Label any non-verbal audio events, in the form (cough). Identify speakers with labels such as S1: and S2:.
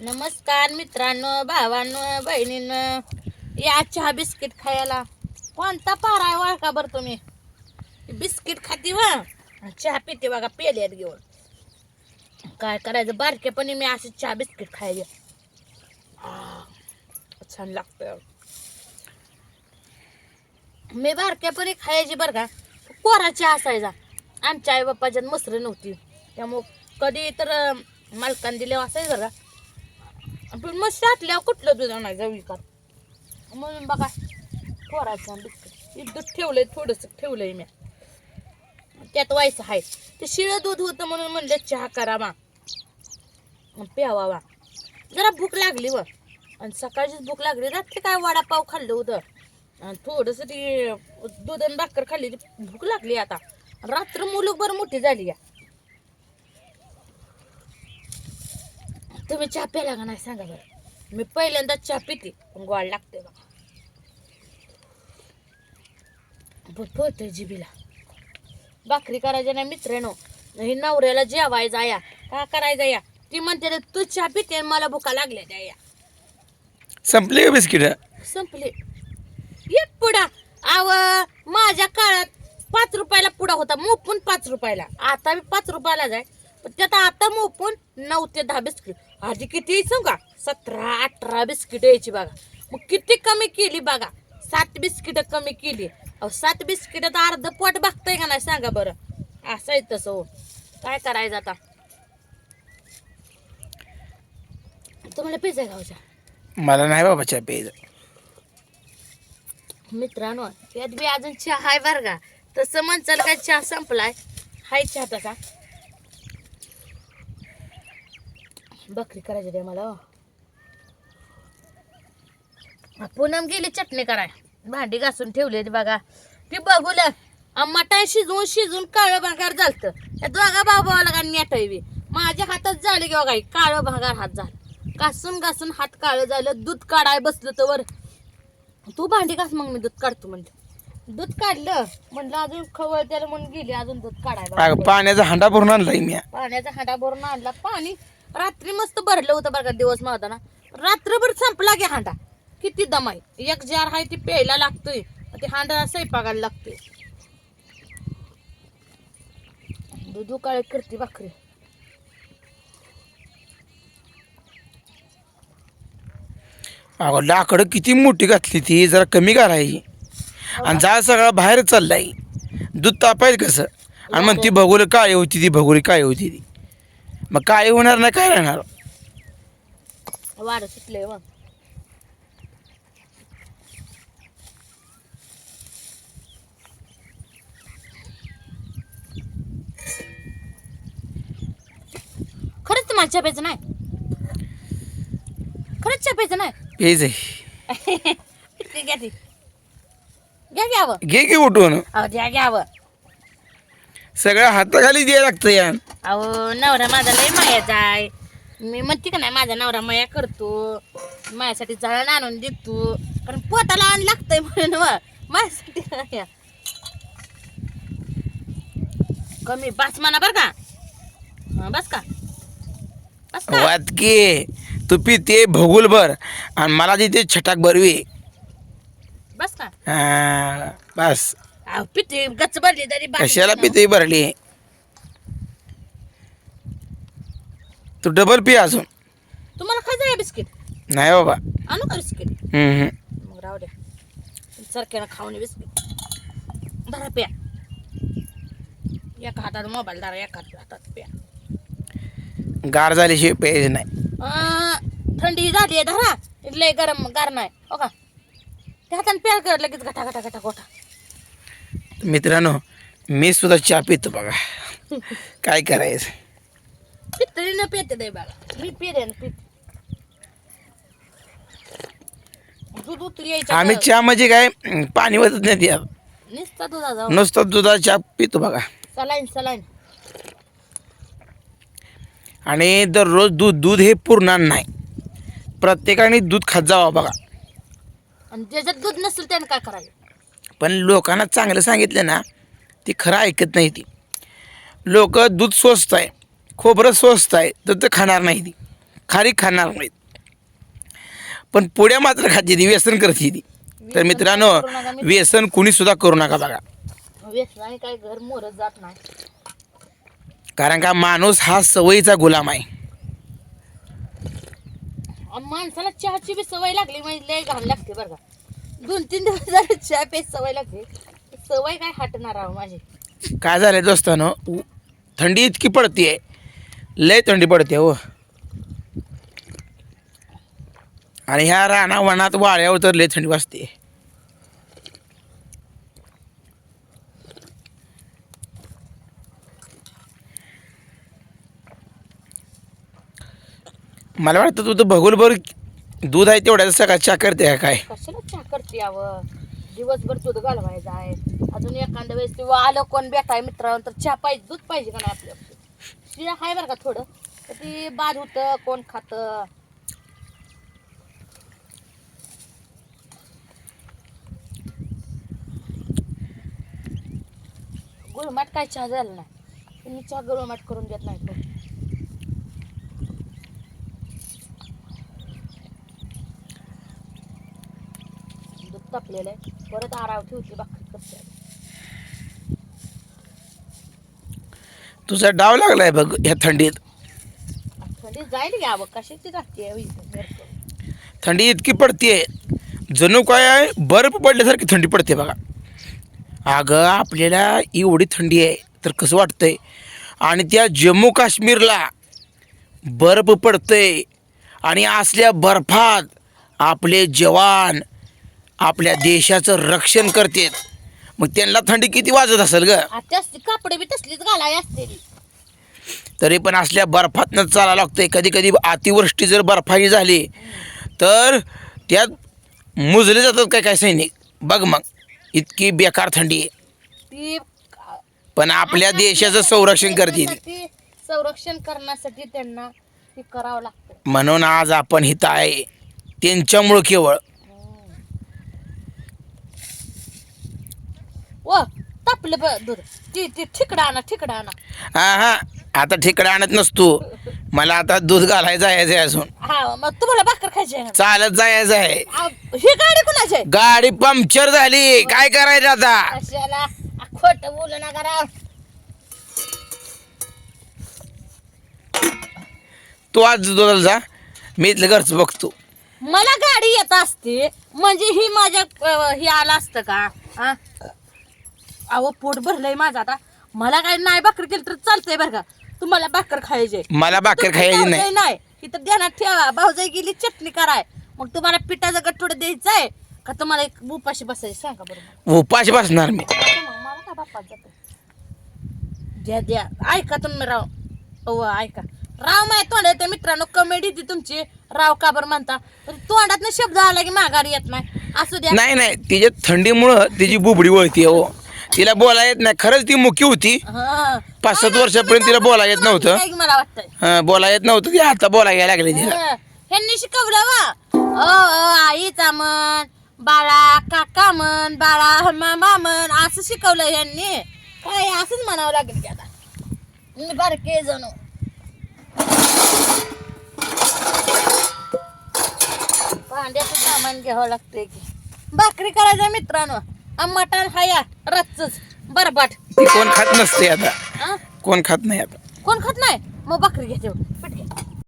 S1: नमस्कार मित्रांनो भावांनो बहिणींनो या चहा बिस्किट खायला. कोणता पारा आहे वळका बरं तुम्ही? बिस्किट खाती वा चहा पिते बघा पेल्यात घेऊन. काय करायचं? बारकेपणी मी असे चहा बिस्किट खायचे छान लागतं मी बारक्यापणी खायची बरं का? कोरा चहा असायचा. आमच्या आई बाप्पाच्यात मसरी नव्हती. त्यामुळं कधी तर अं, मालकान दिले असायचं बरं का? पण मग साठल्यावर कुठलं दूध आणायचं? विकत म्हणून बघा कोराचं बिस्किट इथं ठेवलंय थोडंसं ठेवलंय मी. त्यात व्हायचं आहे. ते शिळं दूध होतं म्हणून म्हणलं चहा करावा आणि प्यावा वा जरा भूक लागली व आणि सकाळचीच भूक लागली. रात्री काय वडापाव खाल्लं होतं? आणि थोडंसं ती दूध आणि भाकर खाल्ली. ती भूक लागली आता. रात्र मुलूक बरं मोठी झाली या. तुम्ही चहा प्याला का नाही सांगा बरं? मी पहिल्यांदा चहा पिते पण गोड लागते बघा. पोहतोय जिबीला भाकरी करायच्या नाही मित्रांनो. ही नवऱ्याला जेवायचा या. का करायचा या? ती म्हणते रे, तू चहा पिते मला भुका लागल्या त्या या.
S2: संपले का बिस्किट?
S1: संपले. एक पुडा. आव माझ्या काळात पाच रुपयाला पुडा होता मोपून पाच रुपयाला. आता बी पाच रुपयाला जाय पण त्यात आता मोपून नऊ ते दहा बिस्किट. आधी किती यायचं का सतरा अठरा बिस्किट यायची बघा. मग किती कमी केली बघा? सात बिस्किट कमी केली. अहो सात बिस्किट अर्ध पोट बघताय का नाही सांगा बरं. असं आहे तसं हो. काय करायचं आता? तुम्हाला पिझ्झा गावच्या
S2: मला नाही बाबा चहा प्यायचं.
S1: मित्रांनो यात बी अजून चहा आहे बरं का. तसं म्हणचाल काय चहा संपलाय? हाय चहा तसा बकरी करायची दे मला. पूनम गेली चटणी कराय. भांडी घासून ठेवली बघा. ती बघूल मटाय शिजवून शिजून काळं भागार झालत. त्या दोघा बाबाला का नेटायवी माझ्या हातात झाले किंवा काही काळं भागार हात झाला. घासून घासून हात काळं झालं दूध काढाय बसलं तर वर. तू भांडी घास मग मी दूध काढतो म्हणते दूध काढलं म्हणलं अजून खवळ त्याला म्हणून गेली अजून दूध काढायला
S2: पाण्याचा हांडा भरून आणलाय मी
S1: पाण्याचा हांडा भरून आणला पाणी रात्री मस्त भरलं होतं बरं का दिवस ना रात्रभर संपला की हांडा. किती दम आहे एक जार आहे ती प्यायला लागतोय. ते हांडा स्वयंपाकाला लागतोय. दूध काळे करते भाकरी.
S2: अगं लाकडं किती मोठी घातली ती. जरा कमी घालायची आणि जा सगळा बाहेर चाललाय. दूध तापायचं कसं? आणि मग ती भगोरी काय होती ती भगोरी काय होती ती. मग काय होणार नाही काय राहणार?
S1: वारं सुटलंय मग खरंच तुम्हाला चपायचं नाही? खरंच चपायचं नाही?
S2: प्यायचंय (laughs)
S1: ती घ्या ती. घ्या घ्यावं.
S2: घे की उठून.
S1: अहो द्या घ्यावं.
S2: सगळ्या हाताखाली द्यायला लागतं या
S1: अहो नवरा माझा लय मायाचा आहे मी म्हणते का नाही माझा नवरा माया करतो. माझ्यासाठी जळण आणून देतो. कारण पोटाला आण लागतंय म्हणून व माझ्यासाठी. कमी बस म्हणा बरं का. हं, बस का. बस का.
S2: वाद की तू पिते भगुल भर आणि मला तिथे छटाक बरवी
S1: बस का.
S2: हा, बस.
S1: अहो पिते गच भरली तरी बाकी
S2: कशाला
S1: नाही.
S2: पिते भरली? तू डबल पी अजून.
S1: तुम्हाला खायचं आहे बिस्किट?
S2: नाही बाबा.
S1: आणू का बिस्किट?
S2: हम्म, हम्म.
S1: मग राहू द्या. सारख्यानं खाऊन बिस्किट. धरा प्या. एका हातात मोबाईल धरा एका हातात प्या.
S2: गार झाल्याशिवाय प्यायचं नाही.
S1: अं, थंडी झाली आहे धरा. लय गरम गार नाही. हो का? त्या हाताने प्या कर लगेच गटा गटा गटा गोटा
S2: मित्रांनो मी सुद्धा चहा पितो बघा. काय करायचं?
S1: पितळीनं पेते नाही बघा मी पिते ना पिते. दूध उतरी यायचं
S2: आम्ही चहा म्हणजे काय? अं, पाणी वाजत नाही त्यात
S1: नुसता दुधाचा
S2: नुसतं दुधाचा चहा पितो बघा.
S1: Saline saline.
S2: आणि दररोज दूध दूध हे पुरणार नाही. प्रत्येकाने दूध खात जावं बघा.
S1: आणि ज्याच्यात दूध नसेल त्याने काय करायचं?
S2: पण लोकांना चांगलं सांगितलं ना ती खरं ऐकत नाही ती. लोक दूध स्वस्त आहे खोबरं स्वस्त आहे तर ते खाणार नाही ती. खारी खाणार नाहीत. पण पुड्या मात्र खाते ती व्यसन करते ती. तर मित्रांनो व्यसन कुणी सुद्धा करू नका बघा.
S1: व्यसनाने काय घर मोरत जात नाही.
S2: कारण का माणूस हा सवयीचा गुलाम आहे.
S1: आणि माणसाला चहाची बी सवय लागली म्हणजे लय घाण लागते बरं का. दोन तीन दिवस झाले चहा पेच सवय लागते सवय काय हटणार आहो माझी.
S2: काय झालं दोस्तानो? उ- थंडी इतकी पडते लय थंडी पडते हो. आणि ह्या राणा वनात वाळ्यावर तर लय थंडी वाजते मला वाटतं तू तर भगोलभर दूध आहे तेवढ्याच सकाळ चहा करते का काय?
S1: यावं. दिवसभर दूध घालवायचं आहे. अजून एखाद्या वेळेस किंवा आलं कोण भेटाय मित्रांनो तर चहा पाहिजे दूध पाहिजे का नाही आपल्या शिळा आहे बरं का थोडं. तर ती बाद होतं कोण खातं. गुळमाट काय चहा झाला नाही. तुम्ही चहा गुळमाट करून देत नाही तापलेलं आहे. परत आराव ठेवते कसं
S2: तुझा डाव लागलाय बघ ह्या थंडीत.
S1: थंडी जाईल घ्यावं कशाची राहते
S2: थंडी इतकी पडते जणू काय आहे? बर्फ पडल्यासारखी थंडी पडते बघा. अगं आपल्याला एवढी थंडी आहे तर कसं वाटतंय? आणि त्या जम्मू काश्मीरला बर्फ पडतंय. आणि असल्या बर्फात आपले जवान आपल्या देशाचं रक्षण करतात मग त्यांना थंडी किती वाजत असेल ग?
S1: कापडे बी तसलीच घालाय असते
S2: तरी पण असल्या बर्फातनं चालावं लागतंय. कधी कधी अतिवृष्टी जर बर्फाची झाली तर त्यात मुजले जातात काय काय सैनिक? बघ मग इतकी बेकार थंडी आहे.
S1: ती
S2: पण आपल्या देशाचं संरक्षण करते ती.
S1: ती संरक्षण करण्यासाठी त्यांना ते करावं लागतं.
S2: म्हणून आज आपण हिथं आहे. त्यांच्यामुळं केवळ
S1: व तापलं ब दूध. ती ती ठिकडा आणा ठिकडा आणा.
S2: हा हा. आता ठिकडे आणत नसतो मला आता दूध घालायचं आहे अजून.
S1: हा मग तुम्हाला भाकर खायची आहे ना?
S2: चालत जायचं आहे.
S1: आ, ही गाडी कुणाची आहे?
S2: गाडी पंक्चर झाली. काय करायचं आता?
S1: कशाला? खोट बोलू नका राव.
S2: तू आज दुधाला जा. मी इथलं घरचं बघतो.
S1: मला गाडी येत असते. म्हणजे ही माझ्या अ, हे आलं असतं का? अहो पोट भरलंय माझं आता. मला काय नाही भाकर केली तर चालतंय बरं का. तुम्हाला भाकर खायचे
S2: मला भाकर खायची नाही.
S1: नाही. इथं ध्यानात ठेवा. भाऊजाई गेली चटणी कराय. मग तुम्हाला पिठाचं गठोड द्यायचंय. का तुम्हाला एक उपाशी बसायचं सांगा बरं मला.
S2: उपाशी बसणार मी.
S1: मला का जातं द्या द्या. ऐका तुम्ही राव. हो ऐका. राव माय तोंड येते मित्रांनो. कमेडी ती तुमची. राव का बरं म्हणता? तर तोंडात शब्द आला की माघारी येत नाही. असू द्या.
S2: नाही नाही. तिच्या थंडीमुळं तिची बुबडी वळती हो तिला बोला येत नाही. खरंच ती मुकी होती.
S1: हा.
S2: पाच सात वर्षापर्यंत तिला बोला येत नव्हतं.
S1: मला
S2: हं, बोला येत नव्हतं. ती आता बोला यायला लागली तिला.
S1: ह्यांनी शिकवलं वा. ओ आईचा मन बाळा काका मन बाळा मामा मन असं शिकवलं ह्यांनी. काय असंच म्हणावं लागेल की आता. मी बारके जणू. भांड्याचं सामान घ्यावं लागतंय की. भाकरी करायचं मित्रांनो. मटण हाया रच्चच बरबाट
S2: ती कोण खात नसते आता.
S1: हा
S2: कोण खात नाही आता.
S1: कोण खात नाही? मग भाकरी घ्या तेवढं.